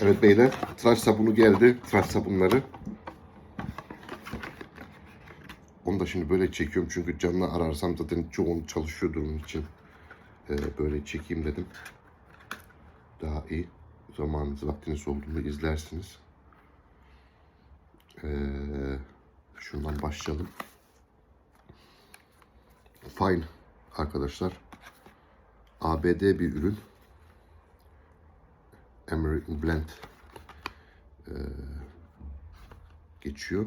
Evet beyler, tıraş sabunu geldi. Tıraş sabunları. Onu da şimdi böyle çekiyorum çünkü canlı ararsam zaten çoğun çalışıyordur onun için. Ee, böyle çekeyim dedim. Daha iyi. Zamanınız, vaktiniz olduğunda izlersiniz. Ee, şundan başlayalım. Fine arkadaşlar. ABD bir ürün. American Blend ee, geçiyor.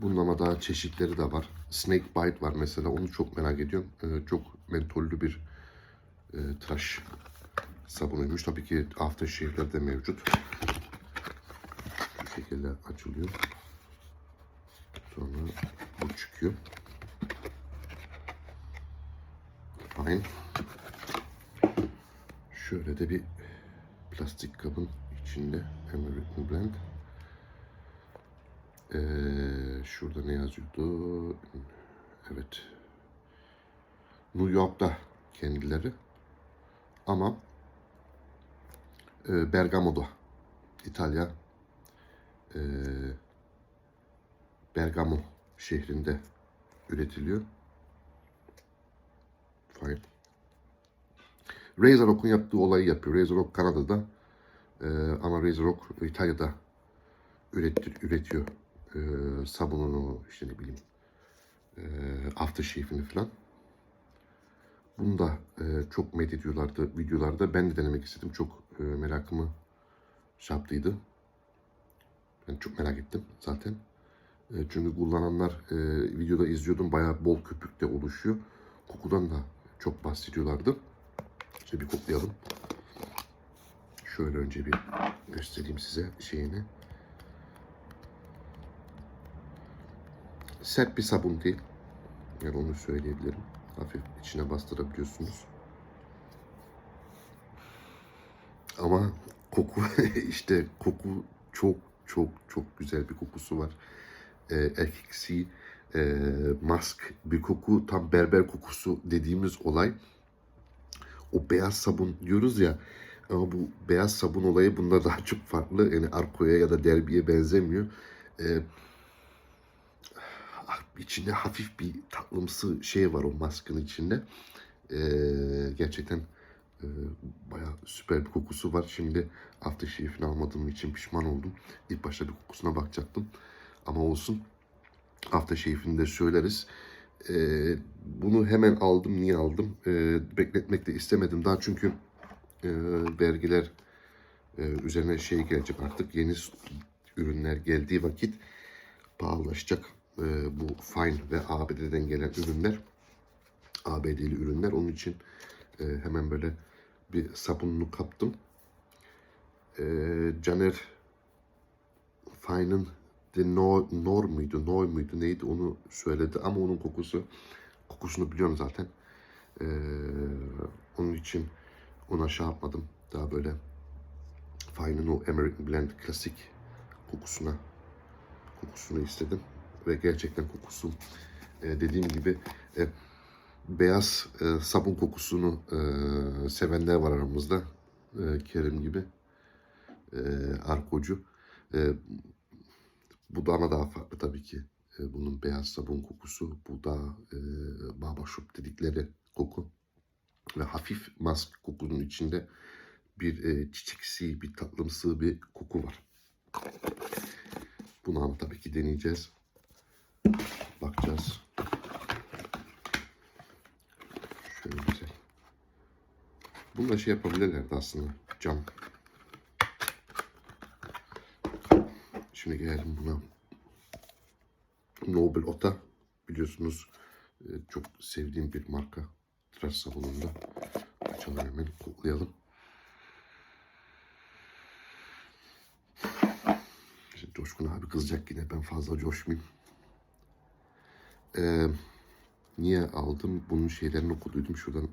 Bunun ama daha çeşitleri de var. Snake Bite var mesela. Onu çok merak ediyorum. Ee, çok mentollü bir e, tıraş sabunuymuş. Tabii ki aftershave'ler de mevcut. Şu şekilde açılıyor. Sonra bu çıkıyor. Fine. Şöyle de bir plastik kabın içinde American Blend. Ee, şurada ne yazıyordu? Evet. New York'ta kendileri. Ama e, Bergamo'da. İtalya. E, Bergamo şehrinde üretiliyor. Fine. Razorok'un yaptığı olayı yapıyor. Razorok Kanada'da e, ama Razorok İtalya'da üretir, üretiyor e, sabununu işte ne bileyim e, aftershave'ini falan. Bunu da e, çok met ediyorlardı videolarda. Ben de denemek istedim. Çok e, merakımı şey. Ben çok merak ettim zaten. E, çünkü kullananlar e, videoda izliyordum. Bayağı bol köpük de oluşuyor. Kokudan da çok bahsediyorlardı. İşte bir koklayalım. Şöyle önce bir göstereyim size şeyini. Sert bir sabun değil. Yani onu söyleyebilirim. Hafif içine bastırabiliyorsunuz. Ama koku işte koku çok çok çok güzel bir kokusu var. Ee, erkeksi e, mask bir koku tam berber kokusu dediğimiz olay. O beyaz sabun diyoruz ya ama bu beyaz sabun olayı bunda daha çok farklı. Yani Arko'ya ya da Derbi'ye benzemiyor. Ee, içinde hafif bir tatlımsı şey var o maskın içinde. Ee, gerçekten e, bayağı süper bir kokusu var. Şimdi aftershave'ini almadığım için pişman oldum. İlk başta bir kokusuna bakacaktım. Ama olsun. Aftershave'ini de söyleriz. Ee, bunu hemen aldım. Niye aldım? Ee, bekletmek de istemedim. Daha çünkü e, vergiler e, üzerine şey gelecek artık. Yeni ürünler geldiği vakit pahalılaşacak e, bu Fine ve ABD'den gelen ürünler ABD'li ürünler. Onun için e, hemen böyle bir sabununu kaptım. E, Caner Fine'ın de Nor, Nor muydu, Nor muydu neydi onu söyledi ama onun kokusu kokusunu biliyorum zaten. E, onun için ona şey yapmadım. Daha böyle Fine'ın o American Blend klasik kokusuna kokusunu istedim ve gerçekten kokusu e, dediğim gibi e, beyaz e, sabun kokusunu e, sevenler var aramızda. E, Kerim gibi. E, Arkocu. E, bu da ama daha farklı tabii ki. E, bunun beyaz sabun kokusu. Bu da e, baba şup dedikleri koku. Ve hafif mask kokunun içinde bir e, çiçeksi, bir tatlımsı bir koku var. Bunu ama tabii ki deneyeceğiz. Bakacağız. Şöyle güzel. Bunu da şey yapabilirlerdi aslında. Cam. Şimdi gelelim buna. Nobel Ota. Biliyorsunuz e, çok sevdiğim bir marka. Tıraş sabununda. Açalım hemen koklayalım. Şimdi Coşkun abi kızacak yine ben fazla coşmayayım. Ee, niye aldım? Bunun şeylerini okuduydum. Şuradan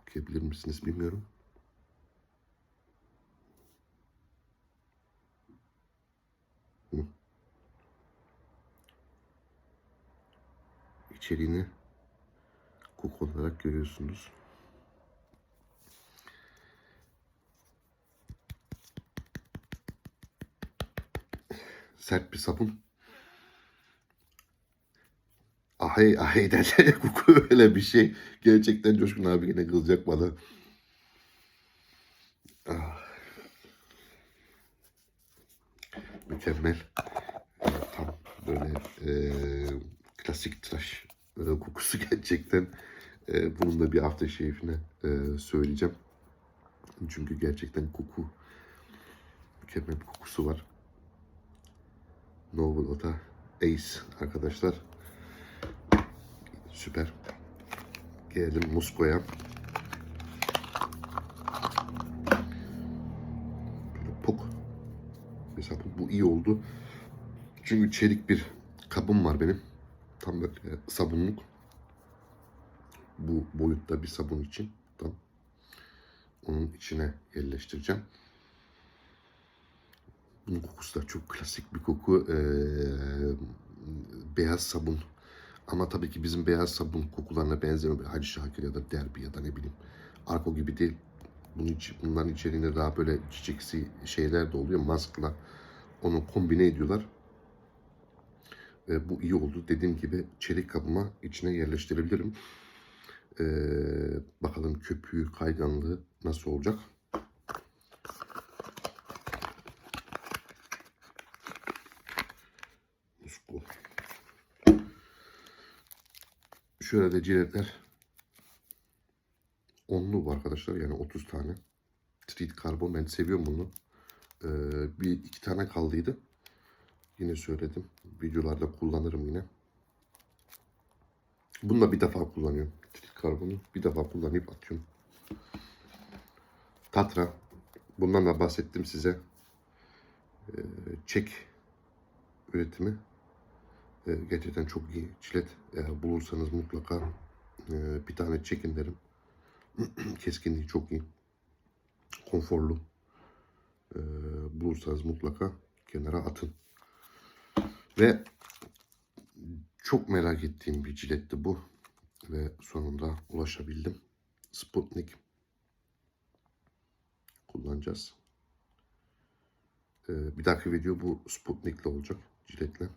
okuyabilir misiniz bilmiyorum. İçeriğini koku olarak görüyorsunuz. sert bir sabun. Ahey ahey derler koku öyle bir şey. Gerçekten Coşkun abi yine kızacak bana. Mükemmel. Tam böyle eee, klasik tıraş e, kokusu gerçekten. E, bunun da bir aftershave'ine e, söyleyeceğim. Çünkü gerçekten koku mükemmel bir kokusu var. Novel Oda Ace arkadaşlar. Süper. Gelelim Musko'ya. Mesela bu, iyi oldu. Çünkü çelik bir kabım var benim. Tam böyle sabunluk. Bu boyutta bir sabun için. Tam. Onun içine yerleştireceğim. Bunun kokusu da çok klasik bir koku. Ee, beyaz sabun. Ama tabii ki bizim beyaz sabun kokularına benzemiyor. Hacı Şakir ya da Derbi ya da ne bileyim. Arko gibi değil. Bunların içeriğinde daha böyle çiçeksi şeyler de oluyor. Maskla onu kombine ediyorlar. Ve bu iyi oldu. Dediğim gibi çelik kabıma içine yerleştirebilirim. Ee, bakalım köpüğü, kayganlığı nasıl olacak. Şöyle de ciletler. Bu arkadaşlar. Yani 30 tane. Street Carbon. Ben seviyorum bunu. Ee, bir iki tane kaldıydı. Yine söyledim. Videolarda kullanırım yine. Bunu da bir defa kullanıyorum. Street Carbon'u bir defa kullanıp atıyorum. Tatra. Bundan da bahsettim size. Ee, çek üretimi. Ee, gerçekten çok iyi. Çilet eğer bulursanız mutlaka e, bir tane çekin derim. Keskinliği çok iyi. Konforlu. Ee, bulursanız mutlaka kenara atın. Ve çok merak ettiğim bir ciletti bu. Ve sonunda ulaşabildim. Sputnik kullanacağız. Ee, bir dahaki video bu Sputnik'le olacak. Ciletle.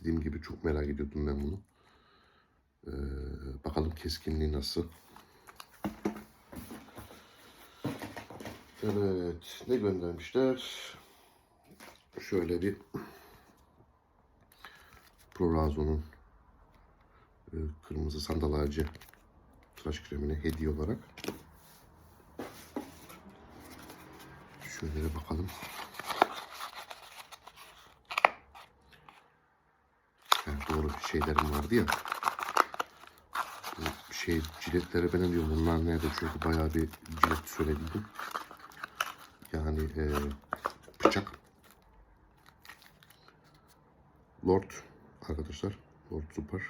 Dediğim gibi çok merak ediyordum ben bunu. Ee, bakalım keskinliği nasıl. Evet. Ne göndermişler? Şöyle bir Prorazo'nun e, kırmızı sandal ağacı tıraş kremini hediye olarak. Şöyle bakalım. Yani doğru şeylerim vardı ya. Şey ciletleri ben diyorum bunlar nerede çünkü bayağı bir cilet söyledim. Yani e, bıçak. Lord arkadaşlar. Lord Super.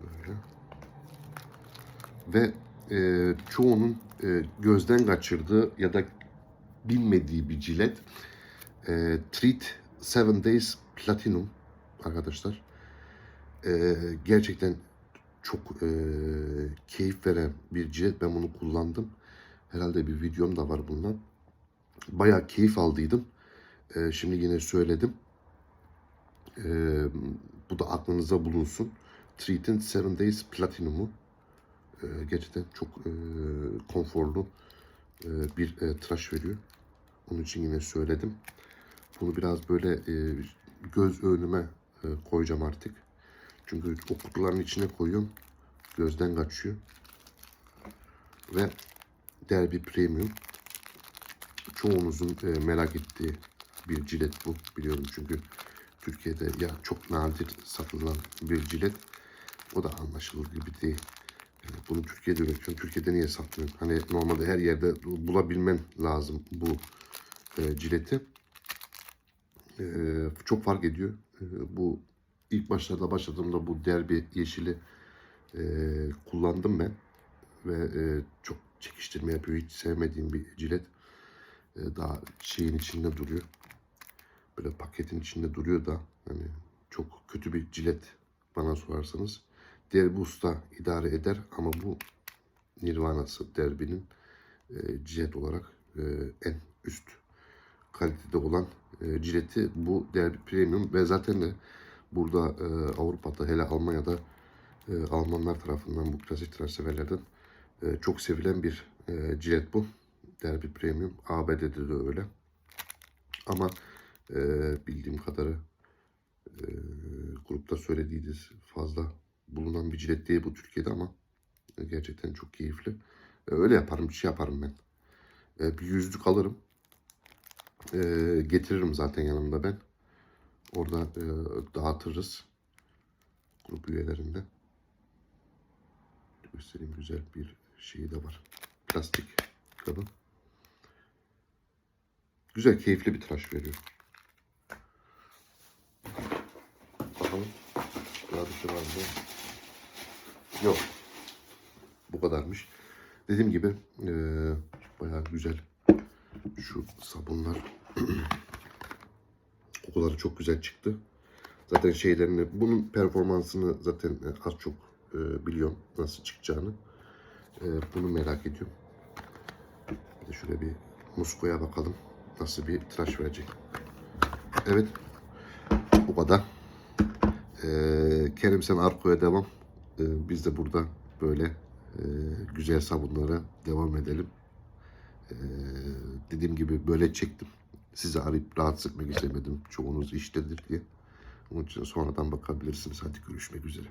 Böyle. Ve e, çoğunun e, gözden kaçırdığı ya da bilmediği bir cilet. E, Treat 7 Days Platinum arkadaşlar. E, gerçekten çok e, keyif veren bir cilet. Ben bunu kullandım. Herhalde bir videom da var bundan. Bayağı keyif aldıydım. E, şimdi yine söyledim. E, bu da aklınıza bulunsun. Treat'in 7 Days Platinum'u. E, gerçekten çok e, konforlu e, bir e, tıraş veriyor. Onun için yine söyledim. Bunu biraz böyle e, göz önüme e, koyacağım artık. Çünkü o kutuların içine koyuyorum. Gözden kaçıyor. Ve Derby Premium. Çoğunuzun e, merak ettiği bir cilet bu. Biliyorum çünkü Türkiye'de ya çok nadir satılan bir cilet. O da anlaşılır gibi değil. Yani bunu Türkiye'de üretiyorum. Türkiye'de niye satmıyorum? Hani normalde her yerde bulabilmen lazım bu e, cileti. E, çok fark ediyor. E, bu ilk başlarda başladığımda bu derbi yeşili e, kullandım ben. Ve e, çok çekiştirme yapıyor. Hiç sevmediğim bir cilet. E, daha şeyin içinde duruyor. Böyle paketin içinde duruyor da hani çok kötü bir cilet bana sorarsanız. Diğer bu usta idare eder ama bu Nirvana'sı derbinin e, cilet olarak e, en üst kalitede olan e, cileti bu Derby Premium ve zaten de burada e, Avrupa'da hele Almanya'da e, Almanlar tarafından bu klasik e, çok sevilen bir e, cilet bu. Derby Premium. ABD'de de öyle. Ama e, bildiğim kadarı e, grupta söylediğiniz fazla bulunan bir cilet değil bu Türkiye'de ama gerçekten çok keyifli. Öyle yaparım, bir şey yaparım ben. Bir yüzlük alırım. Getiririm zaten yanımda ben. Orada dağıtırız. Grup üyelerinde. Göstereyim güzel bir şeyi de var. Plastik kabı. Güzel, keyifli bir tıraş veriyor. Bakalım. Daha bir şey var mı? Yok. Bu kadarmış. Dediğim gibi eee bayağı güzel. Şu sabunlar kokuları çok güzel çıktı. Zaten şeylerini, bunun performansını zaten e, az çok e, biliyorum nasıl çıkacağını. E, bunu merak ediyorum. Bir de şöyle bir muskoya bakalım nasıl bir tıraş verecek. Evet, bu kadar. E, Kerim sen Arko'ya devam. E, biz de burada böyle e, güzel sabunlara devam edelim. E, dediğim gibi böyle çektim. Sizi arayıp rahatsız etmek istemedim. Çoğunuz iştedir diye. Onun için sonradan bakabilirsiniz. Hadi görüşmek üzere.